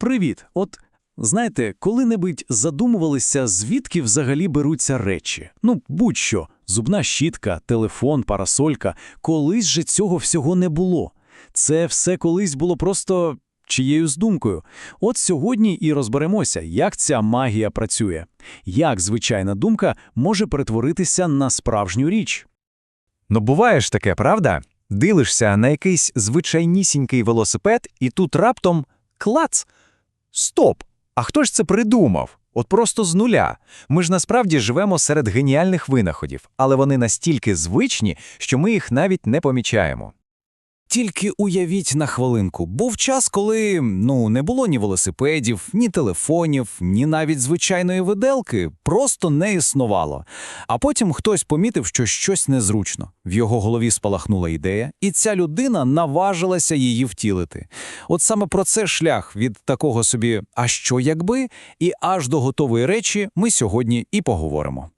Привіт. От знаєте, коли-небудь задумувалися, звідки взагалі беруться речі? Ну, будь-що, зубна щітка, телефон, парасолька. Колись же цього всього не було. Це все колись було просто чиєюсь думкою. От сьогодні і розберемося, як ця магія працює, як звичайна думка може перетворитися на справжню річ. Ну, буває ж таке, правда? Дивишся на якийсь звичайнісінький велосипед, і тут раптом клац. Стоп! А хто ж це придумав? От просто з нуля. Ми ж насправді живемо серед геніальних винаходів, але вони настільки звичні, що ми їх навіть не помічаємо. Тільки уявіть на хвилинку, був час, коли ну не було ні велосипедів, ні телефонів, ні навіть звичайної виделки, просто не існувало. А потім хтось помітив, що щось незручно. В його голові спалахнула ідея, і ця людина наважилася її втілити. От саме про це шлях від такого собі «а що якби» і аж до готової речі ми сьогодні і поговоримо.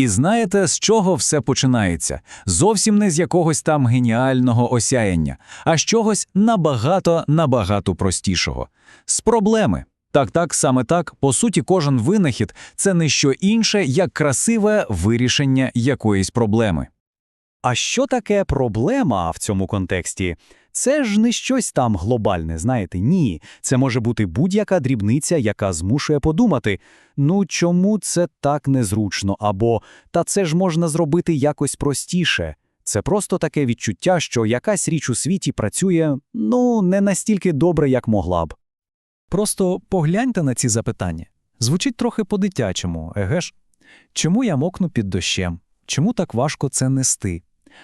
І знаєте, з чого все починається? Зовсім не з якогось там геніального осяяння, а з чогось набагато-набагато простішого. З проблеми. Так-так, саме так, по суті, кожен винахід – це не що інше, як красиве вирішення якоїсь проблеми. А що таке проблема в цьому контексті? Це ж не щось там глобальне, знаєте, ні. Це може бути будь-яка дрібниця, яка змушує подумати, ну чому це так незручно, або та це ж можна зробити якось простіше. Це просто таке відчуття, що якась річ у світі працює, ну, не настільки добре, як могла б. Просто погляньте на ці запитання. Звучить трохи по-дитячому, еге ж? Чому я мокну під дощем? Чому так важко це нести?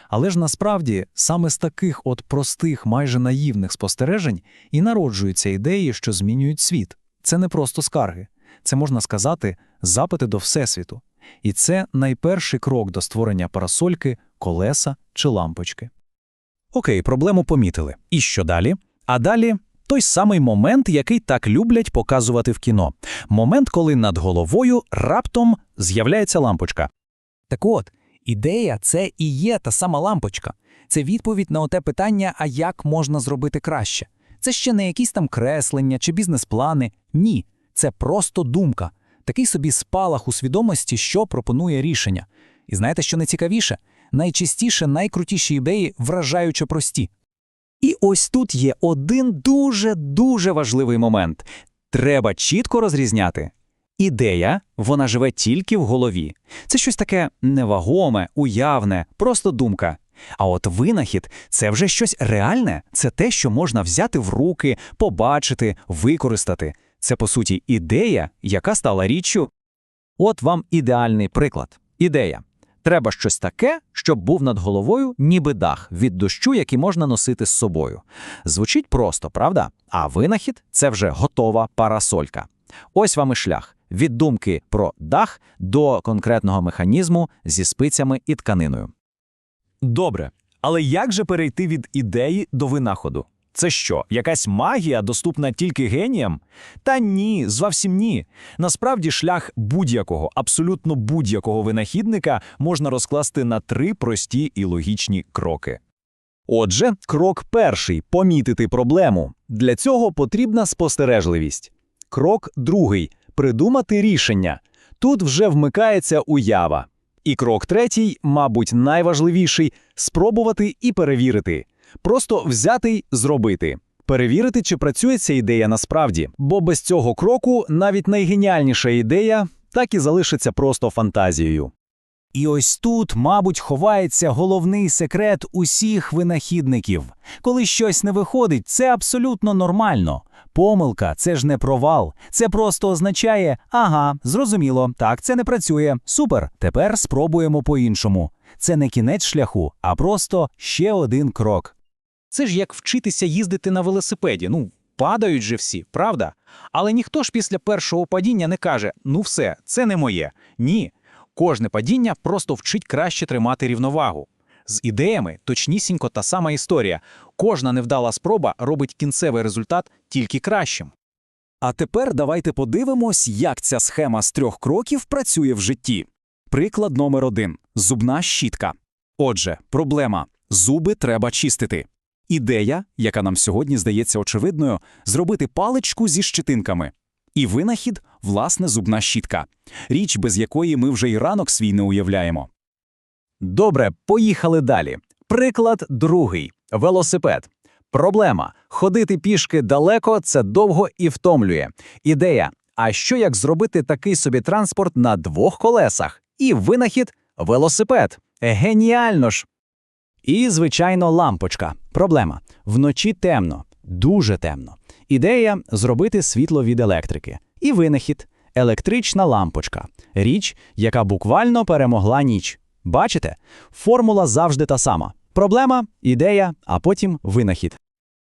Але ж насправді саме з таких от простих, майже наївних спостережень і народжуються ідеї, що змінюють світ. Це не просто скарги, це можна сказати запити до Всесвіту. І це найперший крок до створення парасольки, колеса чи лампочки. Окей, проблему помітили. І що далі? А далі той самий момент, який так люблять показувати в кіно. Момент, коли над головою раптом з'являється лампочка. Так от, ідея це і є та сама лампочка. Це відповідь на оте питання, а як можна зробити краще. Це ще не якісь там креслення чи бізнес-плани. Ні, це просто думка. Такий собі спалах у свідомості, що пропонує рішення. І знаєте, що найцікавіше? Найчастіше найкрутіші ідеї вражаюче прості. І ось тут є один дуже-дуже важливий момент. Треба чітко розрізняти. Ідея, вона живе тільки в голові. Це щось таке невагоме, уявне, просто думка. А от винахід це вже щось реальне, це те, що можна взяти в руки, побачити, використати. Це, по суті, ідея, яка стала річчю. От вам ідеальний приклад. Ідея. Треба щось таке, щоб був над головою ніби дах від дощу, який можна носити з собою. Звучить просто, правда? А винахід це вже готова парасолька. Ось вам і шлях від думки про дах до конкретного механізму зі спицями і тканиною. Добре, але як же перейти від ідеї до винаходу? Це що, якась магія, доступна тільки геніям? Та ні, зовсім ні. Насправді шлях будь-якого, абсолютно будь-якого винахідника можна розкласти на три прості і логічні кроки. Отже, крок перший помітити проблему. Для цього потрібна спостережливість. Крок другий придумати рішення. Тут вже вмикається уява. І крок третій, мабуть, найважливіший спробувати і перевірити. Просто взяти й зробити. Перевірити, чи працює ця ідея насправді, бо без цього кроку навіть найгеніальніша ідея так і залишиться просто фантазією. І ось тут, мабуть, ховається головний секрет усіх винахідників. Коли щось не виходить, це абсолютно нормально. Помилка це ж не провал, це просто означає ага, зрозуміло, так це не працює. Супер. Тепер спробуємо по-іншому. Це не кінець шляху, а просто ще один крок. Це ж як вчитися їздити на велосипеді. Ну, падають же всі, правда? Але ніхто ж після першого падіння не каже: ну все, це не моє. Ні. Кожне падіння просто вчить краще тримати рівновагу. З ідеями точнісінько та сама історія. Кожна невдала спроба робить кінцевий результат тільки кращим. А тепер давайте подивимось, як ця схема з трьох кроків працює в житті. Приклад номер один зубна щітка. Отже, проблема зуби треба чистити. Ідея, яка нам сьогодні здається очевидною, зробити паличку зі щетинками. І винахід – власне зубна щітка. Річ, без якої ми вже й ранок свій не уявляємо. Добре, поїхали далі. Приклад другий – велосипед. Проблема – ходити пішки далеко – це довго і втомлює. Ідея – а що як зробити такий собі транспорт на двох колесах? І винахід – велосипед. Геніально ж! І, звичайно, лампочка. Проблема. Вночі темно, дуже темно. Ідея – зробити світло від електрики. І винахід – електрична лампочка. Річ, яка буквально перемогла ніч. Бачите? Формула завжди та сама. Проблема, ідея, а потім винахід.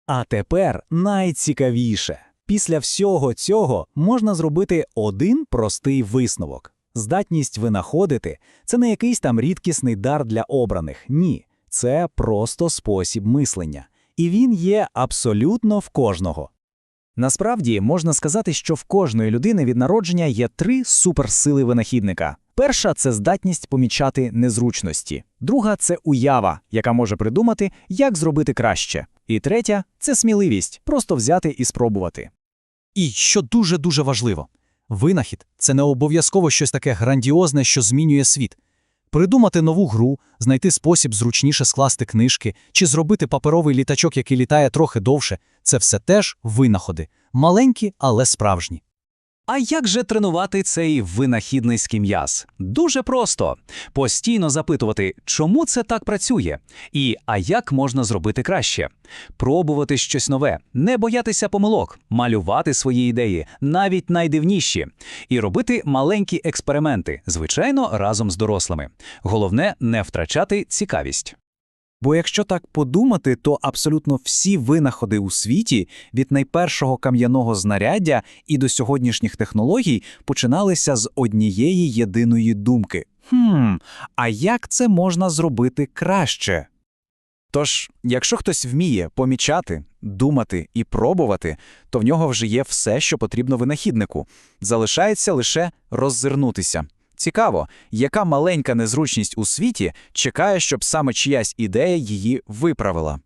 А тепер найцікавіше. Після всього цього можна зробити один простий висновок. Здатність винаходити – це не якийсь там рідкісний дар для обраних. Ні, це просто спосіб мислення. І він є абсолютно в кожного. Насправді можна сказати, що в кожної людини від народження є три суперсили винахідника. Перша це здатність помічати незручності. Друга це уява, яка може придумати, як зробити краще. І третя це сміливість просто взяти і спробувати. І що дуже-дуже важливо, винахід – це не обов'язково щось таке грандіозне, що змінює світ. Придумати нову гру, знайти спосіб зручніше скласти книжки чи зробити паперовий літачок, який літає трохи довше – це все теж винаходи. Маленькі, але справжні. А як же тренувати цей винахідницький м'яз? Дуже просто. Постійно запитувати, чому це так працює, і а як можна зробити краще. Пробувати щось нове, не боятися помилок, малювати свої ідеї, навіть найдивніші, і робити маленькі експерименти, звичайно, разом з дорослими. Головне не втрачати цікавість. Бо якщо так подумати, то абсолютно всі винаходи у світі від найпершого кам'яного знаряддя і до сьогоднішніх технологій починалися з однієї єдиної думки: хм, а як це можна зробити краще? Тож, якщо хтось вміє помічати, думати і пробувати, то в нього вже є все, що потрібно винахіднику. Залишається лише роззирнутися. Цікаво, яка маленька незручність у світі чекає, щоб саме чиясь ідея її виправила.